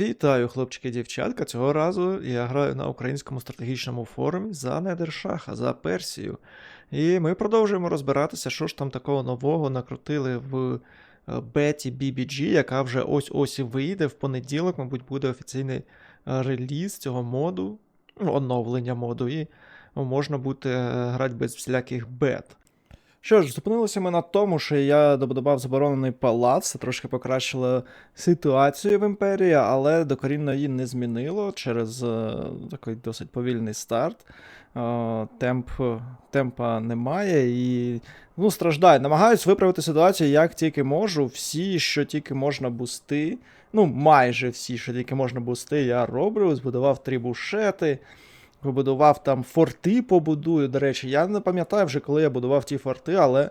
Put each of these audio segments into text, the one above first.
Вітаю, хлопчики і дівчатка. Цього разу я граю на українському стратегічному форумі за Недершаха, за Персію. І ми продовжуємо розбиратися, що ж там такого нового накрутили в е, беті BBG, яка вже ось-ось і вийде. В понеділок, мабуть, буде офіційний е, реліз цього моду, ну, оновлення моду, і можна буде е, грати без всіляких бет. Що ж, зупинилися ми на тому, що я добудував заборонений палац, це трошки покращило ситуацію в імперії, але докорінно її не змінило через е, такий досить повільний старт. Е, темп, темпа немає і ну, страждаю. Намагаюсь виправити ситуацію як тільки можу. Всі, що тільки можна бусти. Ну, майже всі, що тільки можна бусти, я роблю. Збудував три бушети. Побудував там форти побудую. До речі, я не пам'ятаю вже, коли я будував ті форти, але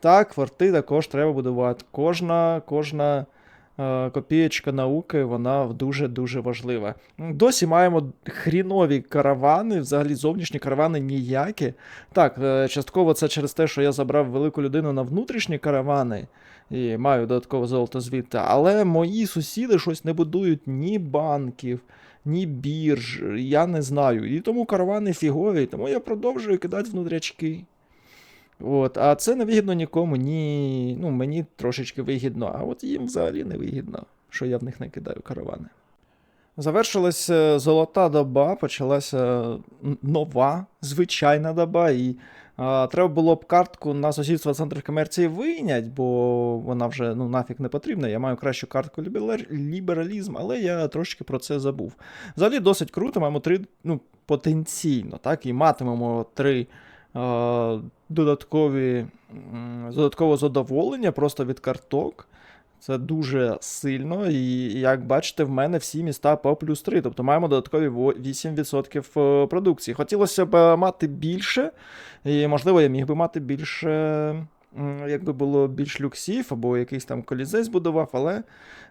так, форти також треба будувати. Кожна, кожна е, копієчка науки, вона дуже-дуже важлива. Досі маємо хрінові каравани, взагалі зовнішні каравани ніякі. Так, е, частково це через те, що я забрав велику людину на внутрішні каравани. І маю додаткове золото звідти. Але мої сусіди щось не будують ні банків, ні бірж, я не знаю. І тому каравани фігові, тому я продовжую кидати внутрячки. От, а це не вигідно нікому, ні. Ну, мені трошечки вигідно, а от їм взагалі не вигідно, що я в них не кидаю каравани. Завершилася золота доба, почалася нова, звичайна доба, і треба було б картку на сусідство центрів комерції вийняти, бо вона вже ну, нафіг не потрібна. Я маю кращу картку лібералізм, але я трошки про це забув. Взагалі досить круто, маємо три, ну, потенційно, так, і матимемо три додаткові, додаткове задоволення просто від карток. Це дуже сильно, і як бачите, в мене всі міста по плюс 3, тобто маємо додаткові 8% е, продукції. Хотілося б мати більше, і можливо, я міг би мати більше, якби було більш люксів, або якийсь там колізей збудував, але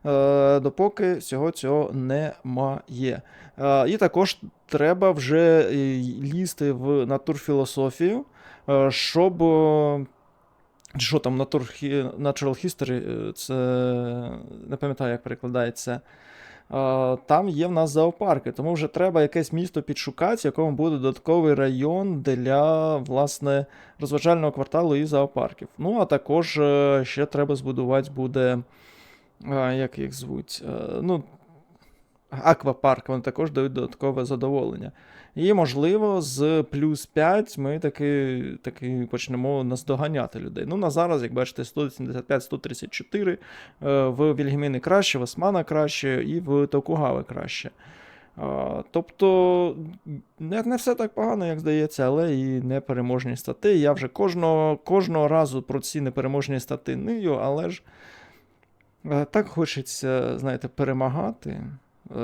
е, допоки всього цього немає. Е, і також треба вже е, лізти в натурфілософію, е, щоб. Е, що там Natural History, е, це не пам'ятаю, як перекладається. Е, Там є в нас зоопарки, тому вже треба якесь місто підшукати, в якому буде додатковий район для власне розважального кварталу і зоопарків. Ну, а також е, ще треба збудувати буде. е, Як їх звуть? Е, Ну, аквапарк, вони також дають додаткове задоволення. І, можливо, з плюс 5 ми таки, таки почнемо наздоганяти людей. Ну, на зараз, як бачите, 175-134, е, в Вільгеміни краще, в Османа краще і в Токугави краще. Тобто, не, не все так погано, як здається, але і непереможні стати. Я вже кожного, кожного разу про ці непереможні стати нию, але ж е, так хочеться, знаєте, перемагати. Е,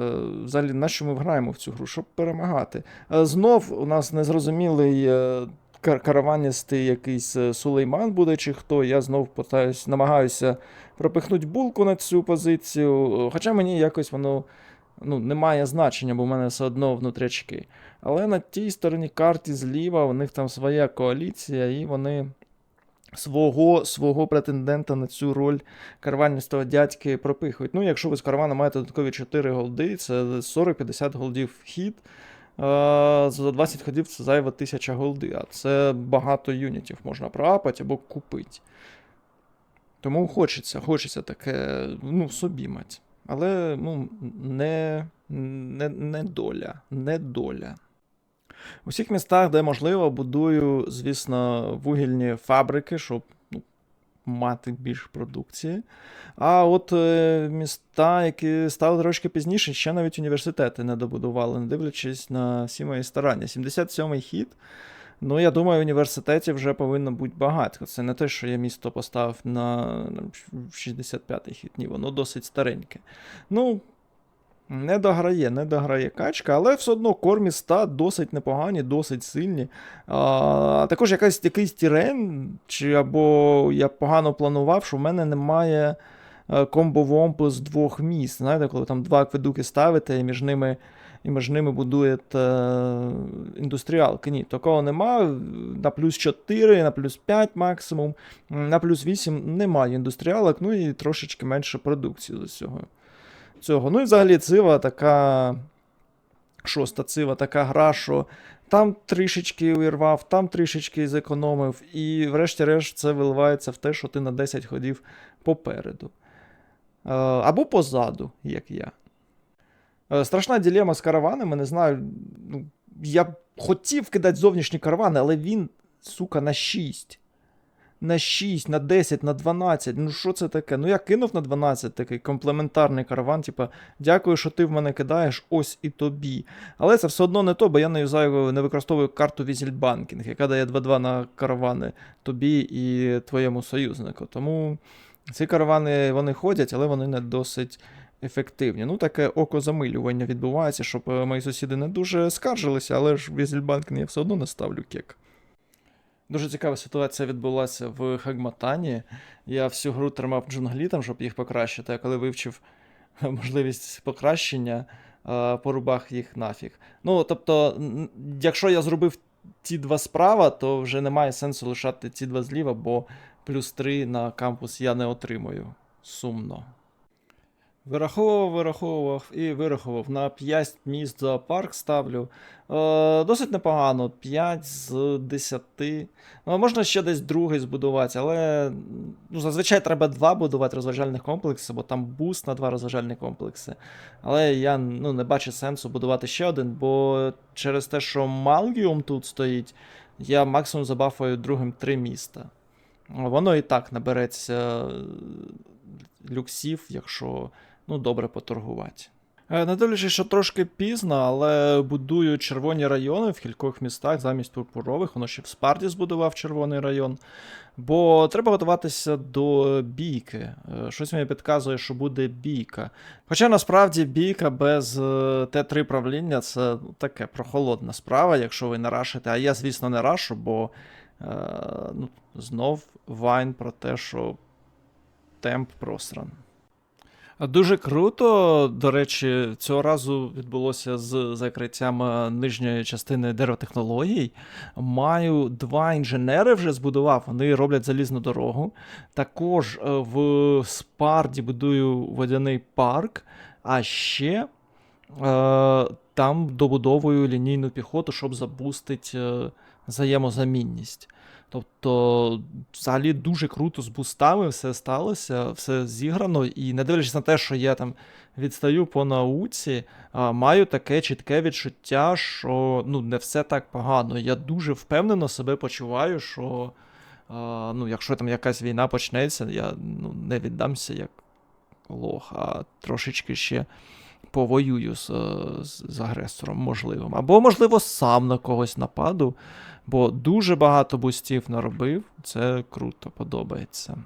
Взагалі, на що ми граємо в цю гру? Щоб перемагати. Е, Знов у нас незрозумілий е, караваністий якийсь Сулейман буде чи хто. Я знов питаюсь, намагаюся пропихнути булку на цю позицію. Хоча мені якось воно ну, не має значення, бо в мене все одно внутрячки. Але на тій стороні карті зліва у них там своя коаліція, і вони свого, свого претендента на цю роль караваністого дядьки пропихують. Ну, якщо ви з каравана маєте додаткові 4 голди, це 40-50 голдів вхід. Е, За 20 ходів це зайва 1000 голди, а це багато юнітів можна проапати або купити. Тому хочеться, хочеться таке, ну, собі мати. Але ну, не, не, не доля, не доля. У всіх містах, де можливо, будую, звісно, вугільні фабрики, щоб ну, мати більше продукції. А от е, міста, які стали трошки пізніше, ще навіть університети не добудували, не дивлячись на всі мої старання. 77-й хід. Ну, я думаю, університетів вже повинно бути багато. Це не те, що я місто поставив на 65-й хід, ні, воно досить стареньке. Ну, не дограє, не дограє качка, але все одно кор міста досить непогані, досить сильні. А, також якась, якийсь тірен, чи або я погано планував, що в мене немає е, комбо-вомпу з двох міст. Знаєте, коли там два акведуки ставите і між ними. І між ними будуєте е, індустріалки. Ні, такого нема. На плюс 4, на плюс 5 максимум, на плюс 8 немає індустріалок, ну і трошечки менше продукції з цього. Цього. Ну і взагалі цива така. Шоста цива така гра, що там трішечки увірвав, там трішечки зекономив, і врешті-решт це виливається в те, що ти на 10 ходів попереду. Е, Або позаду, як я. Е, Страшна ділема з караванами, не знаю. Ну, я хотів кидати зовнішні каравани, але він, сука, на 6. На 6, на 10, на 12. Ну що це таке? Ну я кинув на 12 такий комплементарний караван, типа, дякую, що ти в мене кидаєш, ось і тобі. Але це все одно не то, бо я не юзаю, не використовую карту Візельбанкінг, яка дає 2-2 на каравани тобі і твоєму союзнику. Тому ці каравани вони ходять, але вони не досить ефективні. Ну, таке окозамилювання відбувається, щоб е, мої сусіди не дуже скаржилися, але ж Візельбанкінг я все одно не ставлю кек. Дуже цікава ситуація відбулася в Хагматані. Я всю гру тримав джунглі там, щоб їх покращити, а коли вивчив можливість покращення, е, порубав їх нафіг. Ну, тобто, якщо я зробив ті два справа, то вже немає сенсу лишати ці два зліва, бо плюс 3 на кампус я не отримую. Сумно. Вираховував, вираховував і вирахував. На 5 місць зоопарк ставлю. Е, досить непогано. 5 з 10. Ну, можна ще десь другий збудувати, але ну, зазвичай треба два будувати розважальних комплекси, бо там буст на два розважальні комплекси. Але я ну, не бачу сенсу будувати ще один, бо через те, що Малгіум тут стоїть, я максимум забафаю другим три міста. Воно і так набереться е, люксів, якщо ну, добре поторгувати. Е, Не дивлячись, що трошки пізно, але будую червоні райони в кількох містах замість пурпурових. Воно ще в Спарті збудував червоний район. Бо треба готуватися до бійки. Е, Щось мені підказує, що буде бійка. Хоча насправді бійка без е, Т3 правління це таке прохолодна справа, якщо ви не рашите. А я, звісно, не рашу, бо е, ну, знов вайн про те, що темп просран. Дуже круто. До речі, цього разу відбулося з закриттям е, нижньої частини деревотехнологій. Маю два інженери вже збудував, вони роблять залізну дорогу. Також е, в Спарді будую водяний парк, а ще е, там добудовую лінійну піхоту, щоб забустити взаємозамінність. Тобто, взагалі дуже круто з бустами все сталося, все зіграно, і не дивлячись на те, що я там відстаю по науці, маю таке чітке відчуття, що ну, не все так погано. Я дуже впевнено себе почуваю, що ну, якщо там якась війна почнеться, я ну, не віддамся як лох, а трошечки ще повоюю з, з, з агресором можливим. Або, можливо, сам на когось нападу. Бо дуже багато бустів наробив, це круто, подобається.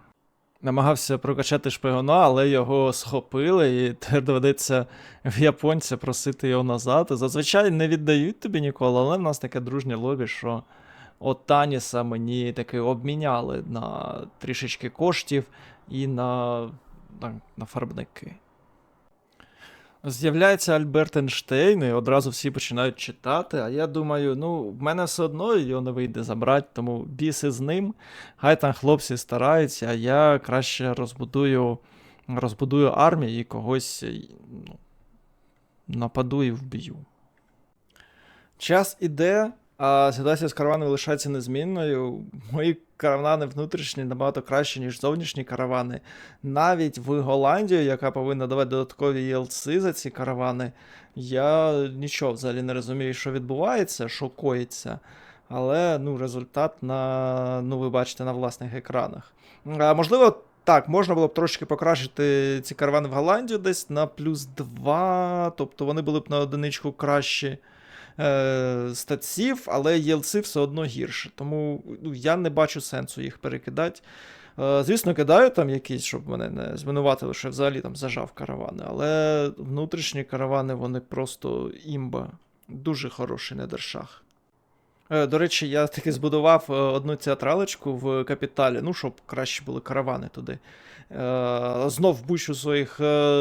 Намагався прокачати шпигуна, але його схопили, і тепер доведеться в японця просити його назад. Зазвичай не віддають тобі ніколи, але в нас таке дружнє лобі, що от Таніса мені таки обміняли на трішечки коштів і на, на, на фарбники. З'являється Альберт Ейнштейн, і одразу всі починають читати. А я думаю, ну, в мене все одно його не вийде забрати, тому біси з ним. Хай там хлопці стараються, а я краще розбудую, розбудую армію і когось ну, нападу і вб'ю. Час іде, а ситуація з караванами лишається незмінною. Мої каравани внутрішні набагато краще, ніж зовнішні каравани. Навіть в Голландію, яка повинна давати додаткові ELC за ці каравани, я нічого взагалі не розумію, що відбувається, що коїться. Але ну, результат на, ну, ви бачите на власних екранах. А, можливо, так, можна було б трошки покращити ці каравани в Голландію десь на плюс 2, тобто вони були б на одиничку кращі е, статсів, але ELC все одно гірше. Тому ну, я не бачу сенсу їх перекидати. Е, звісно, кидаю там якісь, щоб мене не звинуватили, що взагалі там зажав каравани, але внутрішні каравани вони просто імба. Дуже хороший недершах. Е, До речі, я таки збудував е, одну театралочку в капіталі, ну, щоб краще були каравани туди. Е, Знов бучу своїх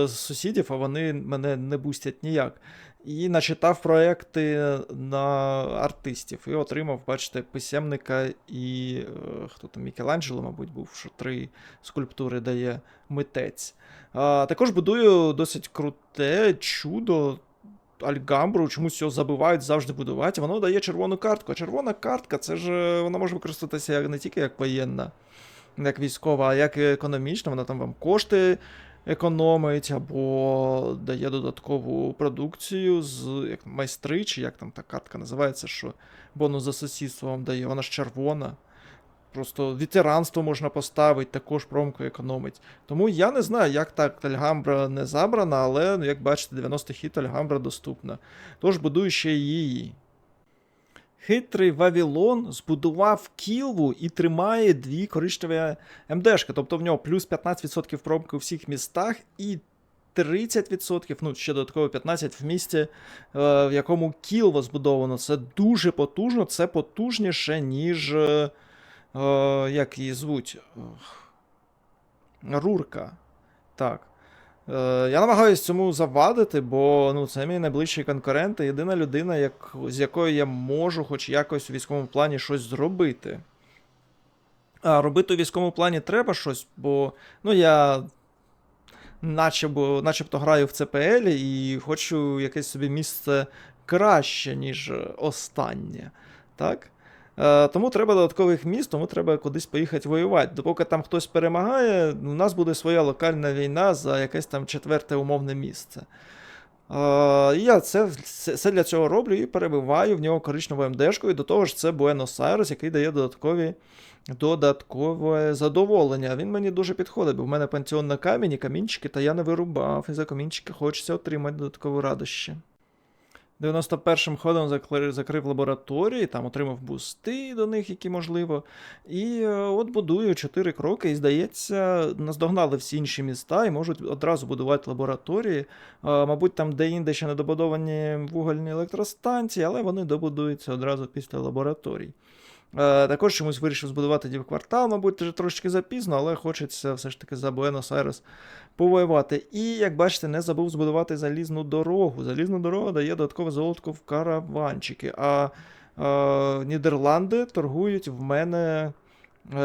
сусідів, а вони мене не бустять ніяк. І начитав проекти на артистів і отримав, бачите, писемника і е, хто там Мікеланджело, мабуть, був, що три скульптури дає митець. А, також будую досить круте чудо. Альгамбру, чомусь його забивають завжди будувати. Воно дає червону картку. А червона картка, це ж е, вона може використатися не тільки як воєнна, як військова, а як економічна. Вона там вам кошти економить або дає додаткову продукцію з як майстри, чи як там та картка називається, що бонус за сусідство вам дає. Вона ж червона. Просто ветеранство можна поставити, також промку економить. Тому я не знаю, як так Альгамбра не забрана, але, ну, як бачите, 90 хіт Альгамбра доступна. Тож будую ще її. Хитрий Вавилон збудував кілву і тримає дві коричневі МДшки. Тобто в нього плюс 15% промки у всіх містах і 30%, ну ще додатково 15% в місті, е, в якому кілво збудовано. Це дуже потужно, це потужніше, ніж. е, е, як її звуть? Рурка. Так. Е, я намагаюся цьому завадити, бо ну, це мій найближчий конкурент і єдина людина, як, з якою я можу хоч якось у військовому плані щось зробити. А робити у військовому плані треба щось, бо ну, я начебто, начебто граю в ЦПЛ і хочу якесь собі місце краще, ніж останнє. Так? Е, тому треба додаткових міст, тому треба кудись поїхати воювати. Допоки там хтось перемагає, у нас буде своя локальна війна за якесь там четверте умовне місце. Е, я це, це, для цього роблю і перебиваю в нього коричневою МДшкою. І до того ж, це Буенос-Айрес, який дає додаткові, додаткове задоволення. Він мені дуже підходить, бо в мене пантеон на камінь, і камінчики, та я не вирубав, і за камінчики хочеться отримати додаткові радощі. 91-м ходом закрив лабораторії, там отримав бусти до них, які можливо. І е, от будую 4 кроки, і здається, наздогнали всі інші міста і можуть одразу будувати лабораторії. Е, Мабуть, там де-інде ще не добудовані вугольні електростанції, але вони добудуються одразу після лабораторій. Е, Також чомусь вирішив збудувати дівквартал, мабуть, вже трошечки запізно, але хочеться все ж таки за Буенос-Айрес повоювати. І, як бачите, не забув збудувати залізну дорогу. Залізна дорога дає додаткове золотко в караванчики. А е, Нідерланди торгують в мене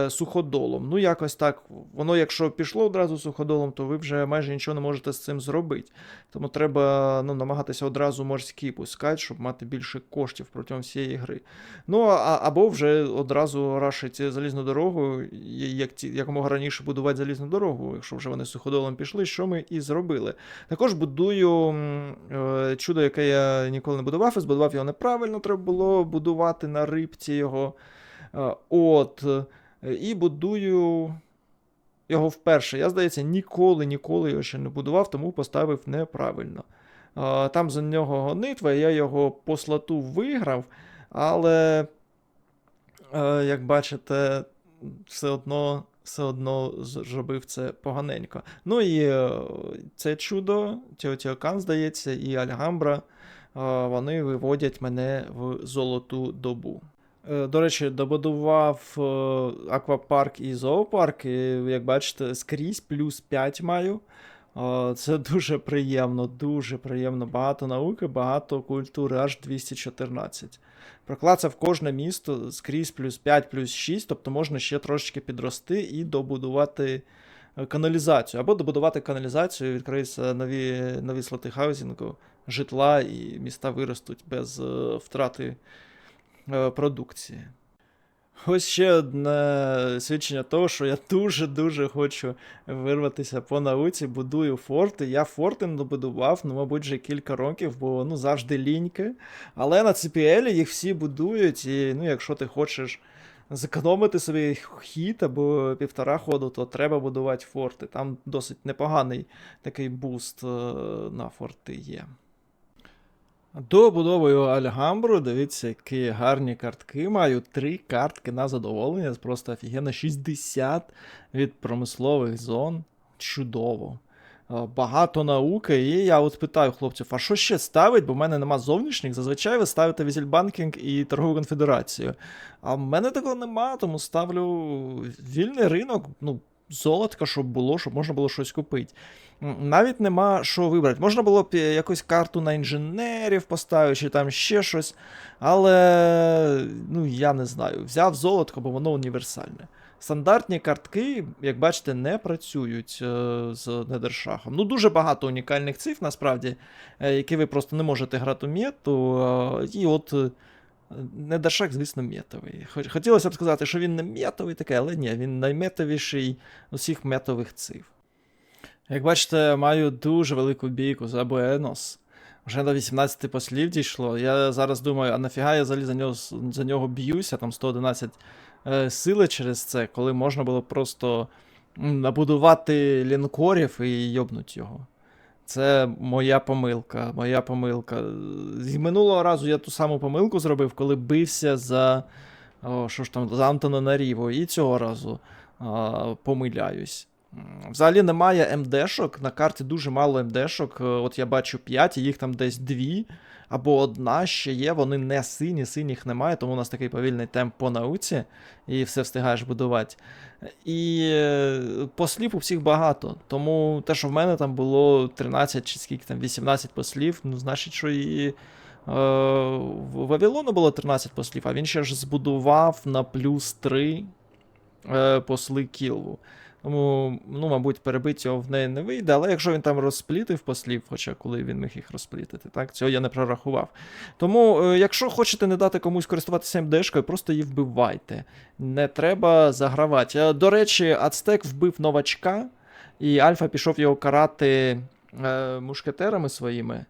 суходолом. Ну, якось так. Воно, якщо пішло одразу суходолом, то ви вже майже нічого не можете з цим зробити. Тому треба ну, намагатися одразу морські пускати, щоб мати більше коштів протягом всієї гри. Ну, а, або вже одразу рашить залізну дорогу, як ті, якомога раніше будувати залізну дорогу, якщо вже вони суходолом пішли, що ми і зробили. Також будую е, чудо, яке я ніколи не будував, і збудував його неправильно, треба було будувати на рибці його. Е, От. Е, І будую його вперше. Я, здається, ніколи, ніколи його ще не будував, тому поставив неправильно. Там за нього гонитва, я його по слоту виграв, але, е, як бачите, все одно, все одно зробив це поганенько. Ну і е, це чудо, Теотіокан, здається, і Альгамбра, вони виводять мене в золоту добу. Е, До речі, добудував е, аквапарк і зоопарк, і, як бачите, скрізь плюс 5 маю. Е, Це дуже приємно, дуже приємно. Багато науки, багато культури, аж 214. Проклацав кожне місто скрізь плюс 5, плюс 6, тобто можна ще трошечки підрости і добудувати каналізацію. Або добудувати каналізацію, відкриються нові, нові слоти хаузінгу, житла, і міста виростуть без втрати продукції. Ось ще одне свідчення того, що я дуже-дуже хочу вирватися по науці, будую форти. Я форти добудував, ну, мабуть, вже кілька років, бо ну, завжди ліньки. Але на CPL їх всі будують, і ну, якщо ти хочеш зекономити собі хід або півтора ходу, то треба будувати форти. Там досить непоганий такий буст е, на форти є. Добудовую Альгамбру, дивіться, які гарні картки. Маю три картки на задоволення. Просто офігенно. 60 від промислових зон. Чудово. багато науки. І я от питаю хлопців, а що ще ставить? Бо в мене нема зовнішніх. Зазвичай ви ставите Візельбанкінг і торгову конфедерацію. А в мене такого нема, тому ставлю вільний ринок, ну, золотка, щоб було, щоб можна було щось купити. Навіть нема що вибрати. Можна було б е, якусь карту на інженерів поставити, чи там ще щось. Але ну, я не знаю. Взяв золотко, бо воно універсальне. Стандартні картки, як бачите, не працюють е, з недершахом. Ну, дуже багато унікальних цифр, насправді, е, які ви просто не можете грати мету. І от недершах, звісно, метовий. Хотілося б сказати, що він не метовий такий, але ні, він найметовіший усіх метових цифр. Як бачите, маю дуже велику бійку за Буенос. Вже до 18 послів дійшло. Я зараз думаю, а нафіга я взагалі за нього, за нього б'юся, там 111 е, сили через це, коли можна було просто набудувати лінкорів і йобнуть його. Це моя помилка, моя помилка. З минулого разу я ту саму помилку зробив, коли бився за. О, що ж там, за Антона Наріво, і цього разу а, помиляюсь. Взагалі немає МДшок, на карті дуже мало МДшок. е, От я бачу 5, їх там десь 2 або одна ще є, вони не сині, синіх немає, тому у нас такий повільний темп по науці, і все встигаєш будувати. І е, послів у всіх багато. Тому те, що в мене там було 13 чи скільки там 18 послів, ну, значить, що і. е, В Вавилону було 13 послів, а він ще ж збудував на плюс 3 е, посли Кілву. Тому, ну, мабуть, перебити його в неї не вийде, але якщо він там розплітив послів, хоча коли він міг їх розплітити, так, цього я не прорахував. Тому, е, якщо хочете не дати комусь користуватися МДшкою, просто її вбивайте. Не треба загравати. Е, До речі, Ацтек вбив новачка, і Альфа пішов його карати е, мушкетерами своїми,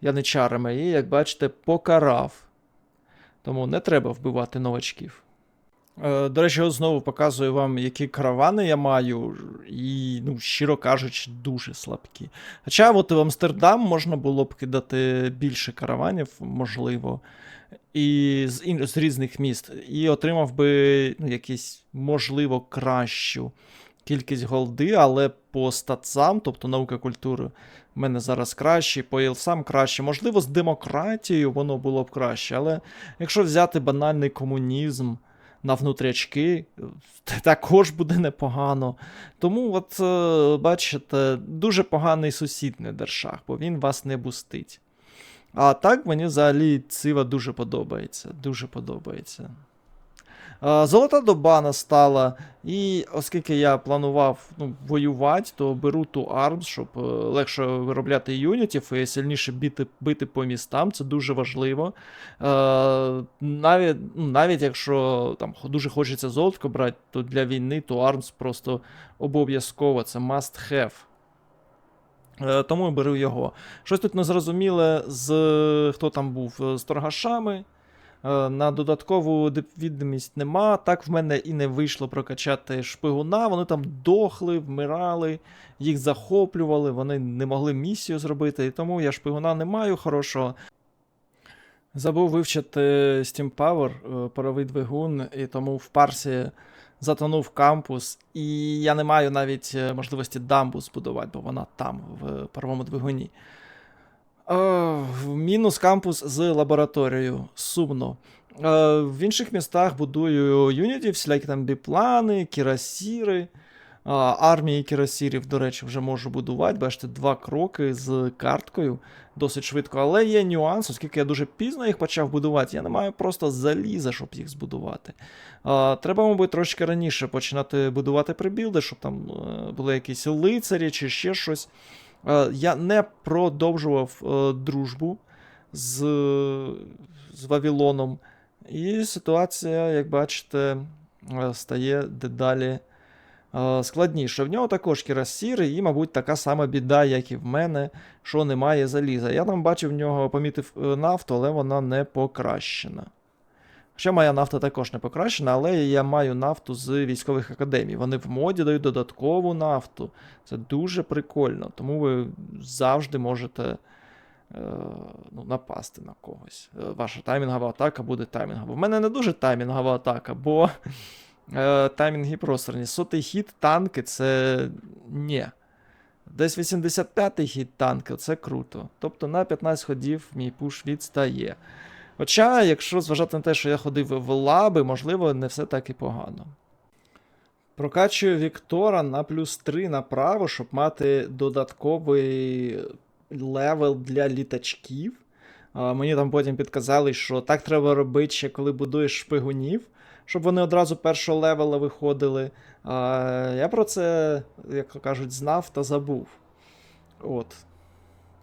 яничарами, і, як бачите, покарав. Тому не треба вбивати новачків. Е, До речі, знову показую вам, які каравани я маю, і, ну, щиро кажучи, дуже слабкі. Хоча от в Амстердам можна було б кидати більше караванів, можливо, і з, ін- з різних міст, і отримав би ну, якісь, можливо, кращу кількість голди, але по статсам, тобто наука культури, в мене зараз краще, по ілсам краще. Можливо, з демократією воно було б краще, але якщо взяти банальний комунізм на внутрячки, також буде непогано. Тому, от, е, бачите, дуже поганий сусід недершах, бо він вас не бустить. А так мені взагалі цива дуже подобається. Дуже подобається. Золота доба настала, і оскільки я планував ну, воювати, то беру ту армс, щоб е, легше виробляти юнітів і сильніше бити, бити по містам. Це дуже важливо. Е, навіть, ну, навіть якщо там дуже хочеться золотко брати, то для війни то армс просто обов'язково, це must have. Е, Тому я беру його. Щось тут незрозуміле з хто там був з торгашами. Е, На додаткову відомість нема. Так в мене і не вийшло прокачати шпигуна. Вони там дохли, вмирали, їх захоплювали, вони не могли місію зробити. І тому я шпигуна не маю хорошого. Забув вивчити Steam Power, е, паровий двигун, і тому в парсі затонув кампус, і я не маю навіть е, можливості дамбу збудувати, бо вона там, в паровому двигуні. Е, мінус кампус з лабораторією. Сумно. Е, в інших містах будую юнітів, всілякі там біплани, кірасіри. Армії кірасірів, до речі, вже можу будувати. Бачите, два кроки з карткою досить швидко. Але є нюанс, оскільки я дуже пізно їх почав будувати, я не маю просто заліза, щоб їх збудувати. Треба, мабуть, трошки раніше починати будувати прибілди, щоб там е, були якісь лицарі чи ще щось. Е, я не продовжував е, дружбу з, з Вавилоном. І ситуація, як бачите, е, стає дедалі складніше. В нього також кірасіри, і, мабуть, така сама біда, як і в мене, що немає заліза. Я там бачив в нього, помітив нафту, але вона не покращена. Хоча моя нафта також не покращена, але я маю нафту з військових академій. Вони в моді дають додаткову нафту. Це дуже прикольно, тому ви завжди можете е, ну, напасти на когось. Е, Ваша таймінгова атака буде таймінгова. В мене не дуже таймінгова атака, бо е, таймінги просерні. Сотий хід, танки це ні. Десь 85-й хід танки, це круто. Тобто на 15 ходів мій пуш відстає. Хоча, якщо зважати на те, що я ходив в лаби, можливо, не все так і погано. Прокачую Віктора на плюс 3 направо, щоб мати додатковий левел для літачків. Мені там потім підказали, що так треба робити ще коли будуєш шпигунів, щоб вони одразу першого левела виходили. Я про це, як то кажуть, знав та забув. От.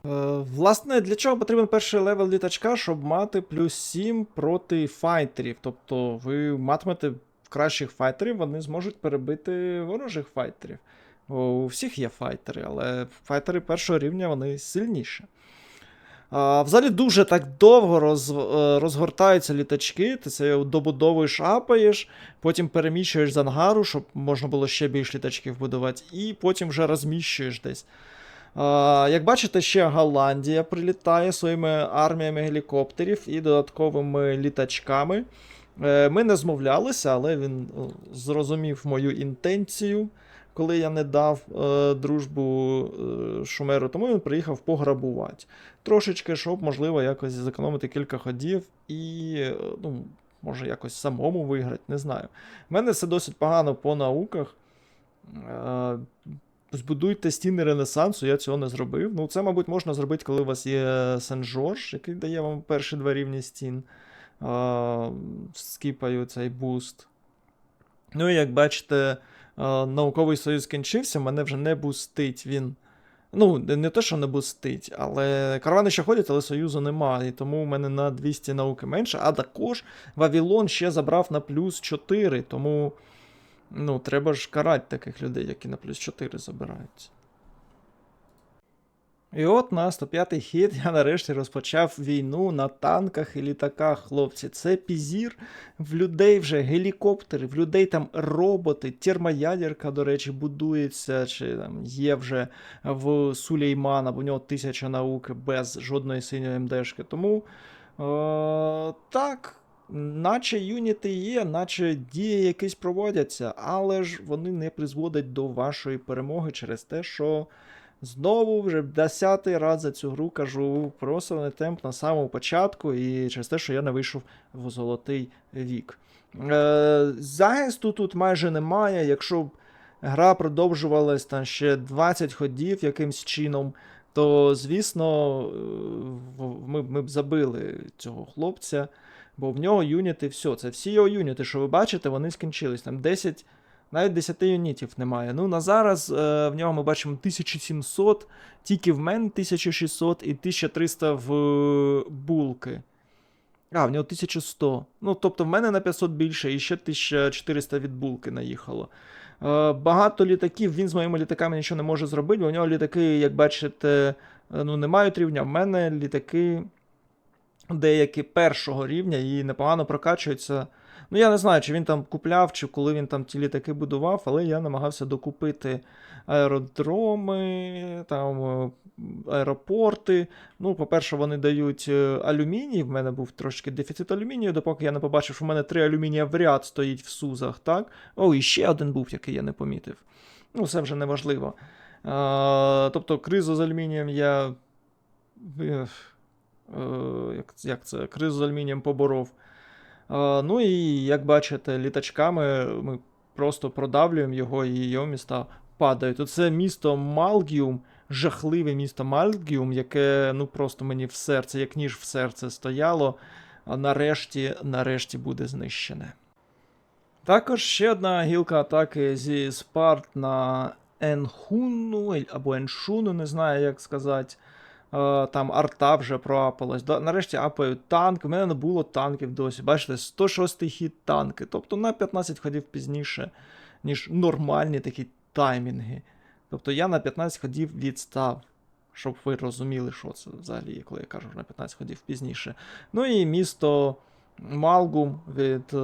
Е, Власне, для чого потрібен перший левел літачка, щоб мати плюс 7 проти файтерів. Тобто ви матимете кращих файтерів, вони зможуть перебити ворожих файтерів. У всіх є файтери, але файтери першого рівня вони сильніші. А, Взагалі дуже так довго роз, е, розгортаються літачки, ти це добудовуєш, апаєш, потім переміщуєш з ангару, щоб можна було ще більше літачків будувати, і потім вже розміщуєш десь. Як бачите, ще Голландія прилітає своїми арміями гелікоптерів і додатковими літачками. Е, Ми не змовлялися, але він зрозумів мою інтенцію, коли я не дав е, дружбу е, Шумеру, тому він приїхав пограбувати. Трошечки, щоб, можливо, якось зекономити кілька ходів і, е, ну, може, якось самому виграти, не знаю. У мене все досить погано по науках. Збудуйте стіни Ренесансу, я цього не зробив. Ну, це, мабуть, можна зробити, коли у вас є Сен-Жорж, який дає вам перші два рівні стін. А, скіпаю цей буст. Ну і як бачите, а, науковий союз скінчився, мене вже не бустить він. Ну, не те, що не бустить, але каравани ще ходять, але союзу немає. Тому у мене на 200 науки менше. А також Вавилон ще забрав на плюс 4, тому. Ну, треба ж карати таких людей, які на плюс 4 забираються. І от на 105-й хід я нарешті розпочав війну на танках і літаках, хлопці. Це пізір, в людей вже гелікоптери, в людей там роботи, термоядерка, до речі, будується, чи там є вже в Сулеймана, бо в нього тисяча науки без жодної синьої МДшки. Тому е- так. Наче юніти є, наче дії якісь проводяться, але ж вони не призводять до вашої перемоги через те, що знову вже десятий раз за цю гру кажу просуваний темп на самому початку, і через те, що я не вийшов в золотий вік. Е, Захисту тут майже немає. Якщо б гра продовжувалась там ще 20 ходів якимсь чином, то звісно е, ми, ми б забили цього хлопця. Бо в нього юніти все. Це всі його юніти, що ви бачите, вони скінчились. Там 10, навіть 10 юнітів немає. Ну, на зараз е, в нього ми бачимо 1700, тільки в мене 1600 і 1300 в булки. А, в нього 1100. Ну, тобто в мене на 500 більше, і ще 1400 від булки наїхало. Е, багато літаків, він з моїми літаками нічого не може зробити, бо в нього літаки, як бачите, е, ну, не мають рівня. В мене літаки деякі першого рівня і непогано прокачуються. Ну, я не знаю, чи він там купляв, чи коли він там ті літаки будував, але я намагався докупити аеродроми, там е, аеропорти. Ну, по-перше, вони дають е, алюміній. В мене був трошки дефіцит алюмінію, допоки я не побачив, що в мене три алюмінія в ряд стоїть в сузах, так? О, і ще один був, який я не помітив. Ну, це вже не важливо. А, Тобто, кризу з алюмінієм я. Е, як як це, кризу з алюмінієм поборов. Ну і як бачите, літачками ми просто продавлюємо його, і його міста падають. Оце місто Малгіум, жахливе місто Малгіум, яке ну просто мені в серце, як ніж в серце стояло, нарешті, нарешті буде знищене. Також ще одна гілка атаки зі Спарт на Енхуну або Еншуну, не знаю, як сказати. Е, там арта вже проапалась. Нарешті апають танк. У мене не було танків досі. Бачите, 106 й хід танки. Тобто на 15 ходів пізніше, ніж нормальні такі таймінги. Тобто я на 15 ходів відстав. Щоб ви розуміли, що це взагалі, коли я кажу на 15 ходів пізніше. Ну і місто Малгум від е,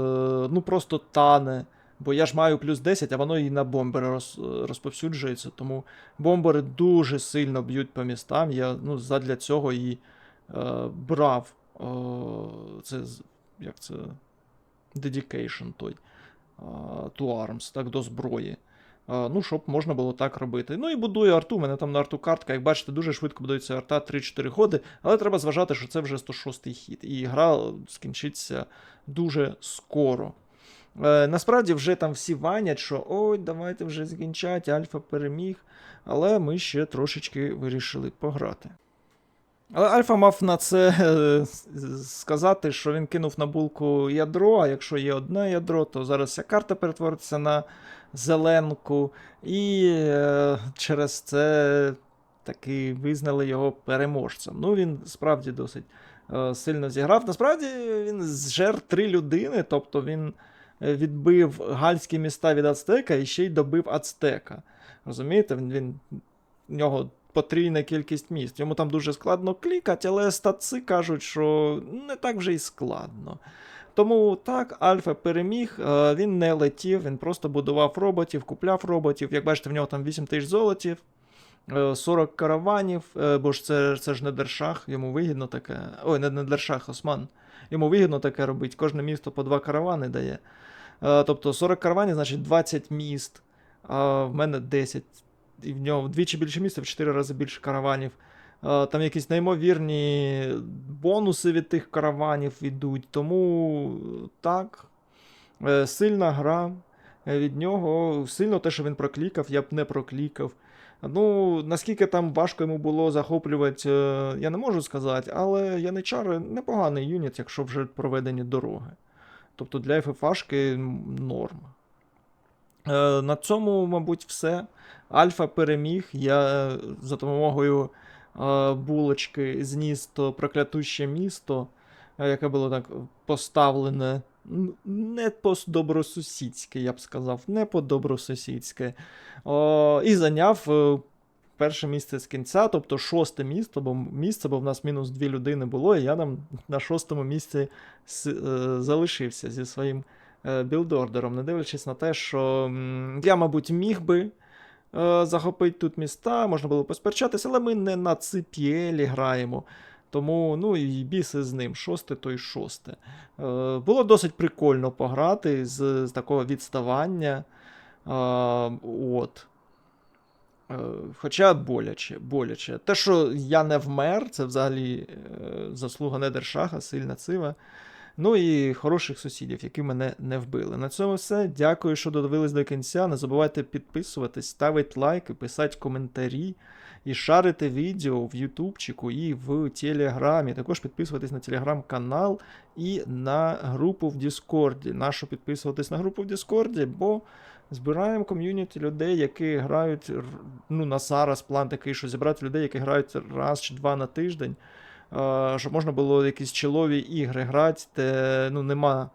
ну просто тане. Бо я ж маю плюс 10, а воно і на бомбери роз, розповсюджується. Тому бомбери дуже сильно б'ють по містам. Я ну, задля цього і е, брав е, це як це, dedication той е, to arms, так, до зброї. А, Ну, щоб можна було так робити. Ну і будую арту. У мене там на арту картка, як бачите, дуже швидко будується арта 3-4 ходи, але треба зважати, що це вже 106-й хід. І гра скінчиться дуже скоро. Е, насправді вже там всі ванять, що ой, давайте вже закінчать, Альфа переміг. Але ми ще трошечки вирішили пограти. Але Альфа мав на це е, сказати, що він кинув на булку ядро, а якщо є одне ядро, то зараз вся карта перетвориться на зеленку. І е, через це таки визнали його переможцем. Ну, він справді досить е, сильно зіграв. Насправді він зжер три людини, тобто він відбив гальські міста від Ацтека і ще й добив Ацтека. Розумієте, він, він в нього потрійна кількість міст. Йому там дуже складно клікати, але статси кажуть, що не так вже й складно. Тому так, Альфа переміг, е, він не летів, він просто будував роботів, купляв роботів. Як бачите, в нього там 8 тисяч золотів, е, 40 караванів, е, бо ж це, це ж не Дершах, йому вигідно таке. Ой, не, не Дершах, Осман. Йому вигідно таке робити. Кожне місто по 2 каравани дає. Е, Тобто 40 караванів, значить 20 міст, а в мене 10. І в нього вдвічі більше місця, в 4 рази більше караванів. Е, Там якісь неймовірні бонуси від тих караванів йдуть. Тому так, е, сильна гра від нього. Сильно те, що він проклікав, я б не проклікав. Ну, наскільки там важко йому було захоплювати, я не можу сказати, але Яничар непоганий юніт, якщо вже проведені дороги. Тобто для ФФАшки норм. Е, на цьому, мабуть, все. Альфа переміг. Я е, за допомогою е, булочки зніс то проклятуще місто, яке було так поставлене не по-добросусідськи, я б сказав, не по-добросусідськи. І зайняв перше місце з кінця, тобто шосте місто, бо місце, бо в нас мінус дві людини було, і я там на шостому місці е, залишився зі своїм е, білдордером, не дивлячись на те, що я, мабуть, міг би е, захопити тут міста, можна було посперчатися, але ми не на CPL граємо. Тому, ну і біси з ним, шосте то й шосте. Було досить прикольно пограти з, з такого відставання. От. Е, Хоча боляче, боляче. Те, що я не вмер, це взагалі е, заслуга Недершаха, сильна цива. Ну і хороших сусідів, які мене не вбили. На цьому все. Дякую, що додивились до кінця. Не забувайте підписуватись, ставити лайки, писати коментарі і шарити відео в Ютубчику і в Телеграмі. Також підписуватись на телеграм-канал і на групу в Діскорді. Нащо підписуватись на групу в Діскорді, бо збираємо ком'юніті людей, які грають ну, на зараз план такий, що зібрати людей, які грають раз чи два на тиждень. Щоб можна було якісь чолові ігри грати, де ну, нема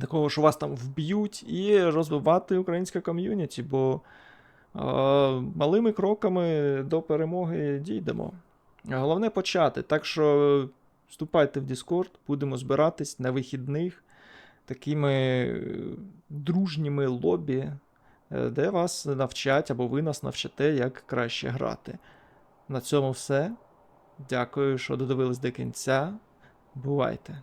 такого, що вас там вб'ють, і розвивати українське ком'юніті, бо малими кроками до перемоги дійдемо. Головне почати. Так що вступайте в Discord, будемо збиратись на вихідних такими е, дружніми лобі, е, де вас навчать або ви нас навчите, як краще грати. На цьому все. Дякую, що додивились до кінця. Бувайте!